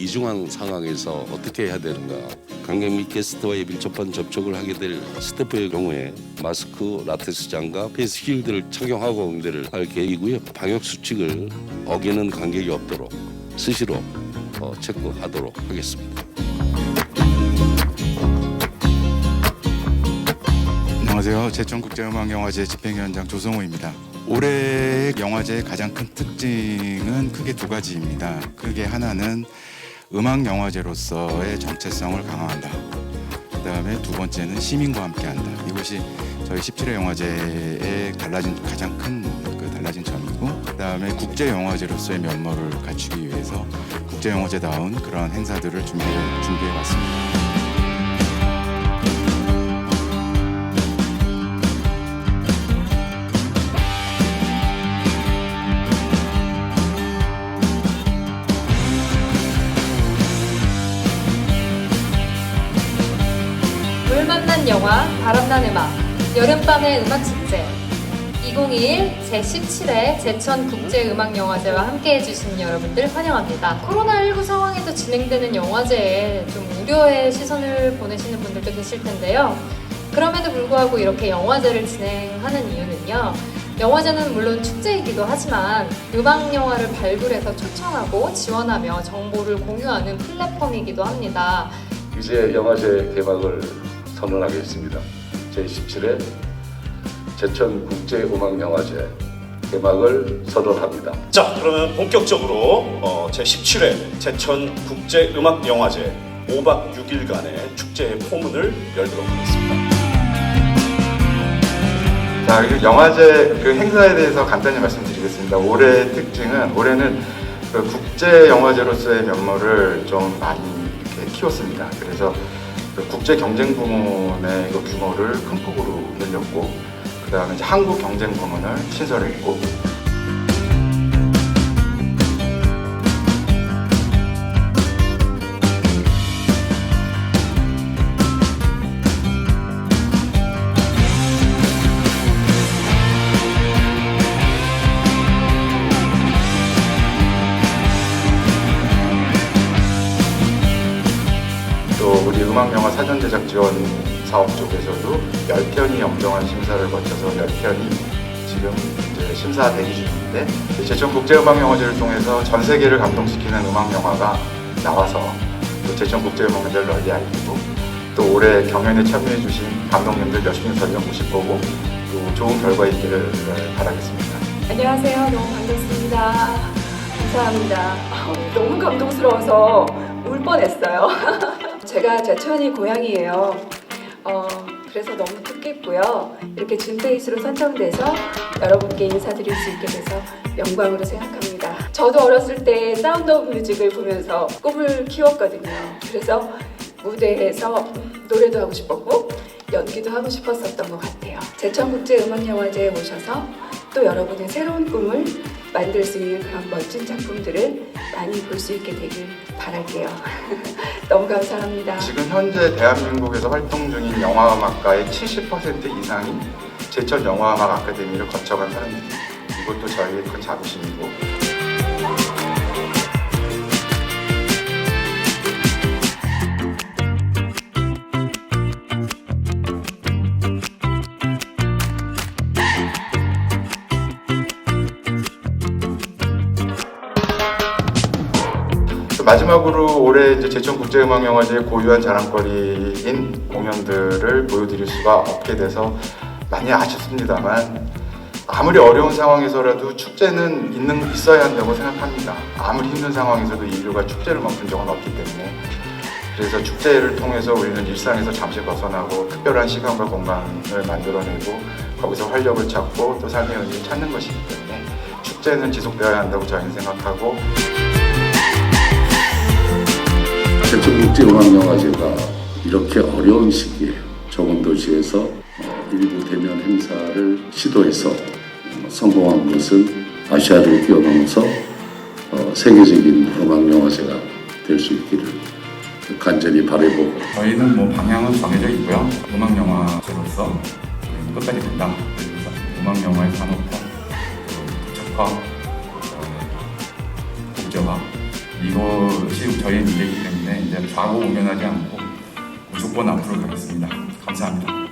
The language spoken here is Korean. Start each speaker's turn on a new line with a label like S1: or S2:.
S1: 이중한 상황에서 어떻게 해야 되는가 관객 및 게스트와의 밀접한 접촉을 하게 될 스태프의 경우에 마스크, 라텍스 장갑, 페이스 힐드를 착용하고 응대를 할 계획이고요 방역 수칙을 어기는 관객이 없도록 스시로 어, 체크하도록 하겠습니다.
S2: 안녕하세요. 제천국제음악영화제 집행위원장 조성호입니다. 올해 영화제의 가장 큰 특징은 크게 두 가지입니다. 크게 하나는 음악 영화제로서의 정체성을 강화한다. 그다음에 두 번째는 시민과 함께한다. 이것이 저희 17회 영화제의 달라진 가장 큰 그 달라진 점이고, 그다음에 국제 영화제로서의 면모를 갖추기 위해서 국제 영화제다운 그런 행사들을 준비 준비해 왔습니다.
S3: 물 만난 영화 바람난 음악 여름밤의 음악축제 2021 제17회 제천국제음악영화제와 함께 해주신 여러분들 환영합니다. 코로나19 상황에도 진행되는 영화제에 좀 우려의 시선을 보내시는 분들도 계실 텐데요. 그럼에도 불구하고 이렇게 영화제를 진행하는 이유는요. 영화제는 물론 축제이기도 하지만 음악 영화를 발굴해서 초청하고 지원하며 정보를 공유하는 플랫폼이기도 합니다.
S1: 이제 영화제 개막을 선언하겠습니다. 제17회 제천국제음악영화제 개막을 선언합니다.
S4: 자, 그러면 본격적으로 어, 제17회 제천 국제 음악 영화제 5박 6일간의 축제의 포문을 열도록 하겠습니다.
S2: 자, 그리고 영화제 그 행사에 대해서 간단히 말씀드리겠습니다. 올해의 특징은 올해는 그 국제 영화제로서의 면모를 좀 많이 이렇게 키웠습니다. 그래서 그 국제 경쟁 부문의 그 규모를 큰 폭으로 늘렸고, 그 다음에 한국 경쟁 부문을 신설했고, 또 우리 음악영화 사전 제작 지원 사업 쪽에서도 10편이 영정한 심사를 거쳐서 10편이 지금 이제 심사 대기 중인데 제천 국제음악영화제를 통해서 전 세계를 감동시키는 음악영화가 나와서 또 제천 국제음악영화제를 널리 알리고 또 올해 경연에 참여해 주신 감독님들 열심히 보실 거고 또 좋은 결과 있기를 바라겠습니다.
S5: 안녕하세요. 너무 반갑습니다. 감사합니다. 너무 감동스러워서 울 뻔했어요. 제가 제천이 고향이에요. 어, 그래서 너무 뜻깊고요. 이렇게 준페이스로 선정돼서 여러분께 인사드릴 수 있게 돼서 영광으로 생각합니다. 저도 어렸을 때 사운드 오브 뮤직을 보면서 꿈을 키웠거든요. 그래서 무대에서 노래도 하고 싶었고 연기도 하고 싶었었던 것 같아요. 제천국제음악영화제에 오셔서 또 여러분의 새로운 꿈을 만들 수 있는 그런 멋진 작품들을 많이 볼 수 있게 되길 바랄게요. 너무 감사합니다.
S2: 지금 현재 대한민국에서 활동 중인 영화음악가의 70% 이상이 제천 영화음악 아카데미를 거쳐간 사람입니다. 이것도 저희의 큰 자부심이고 마지막으로 올해 이제 제천국제음악영화제의 고유한 자랑거리인 공연들을 보여드릴 수가 없게 돼서 많이 아쉽습니다만 아무리 어려운 상황에서라도 축제는 있는 있어야 한다고 생각합니다. 아무리 힘든 상황에서도 인류가 축제를 멈춘 적은 없기 때문에 그래서 축제를 통해서 우리는 일상에서 잠시 벗어나고 특별한 시간과 공간을 만들어내고 거기서 활력을 찾고 또 삶의 의미를 찾는 것이기 때문에 축제는 지속되어야 한다고 저희는 생각하고
S1: 제천국제음악영화제가 이렇게 어려운 시기에 좁은 도시에서 어, 일부 대면 행사를 시도해서 어, 성공한 것은 아시아를 뛰어넘어서 어, 세계적인 음악영화제가 될 수 있기를 간절히 바라보고
S2: 저희는 뭐 방향은 정해져 있고요. 음악 영화제로서 저희는 끝까지 된다. 그래서 음악 영화의 산업화, 그다음에 국제화 이것이 저희의 미래이기 때문에 이제 좌고우면하지 않고 무조건 앞으로 가겠습니다. 감사합니다.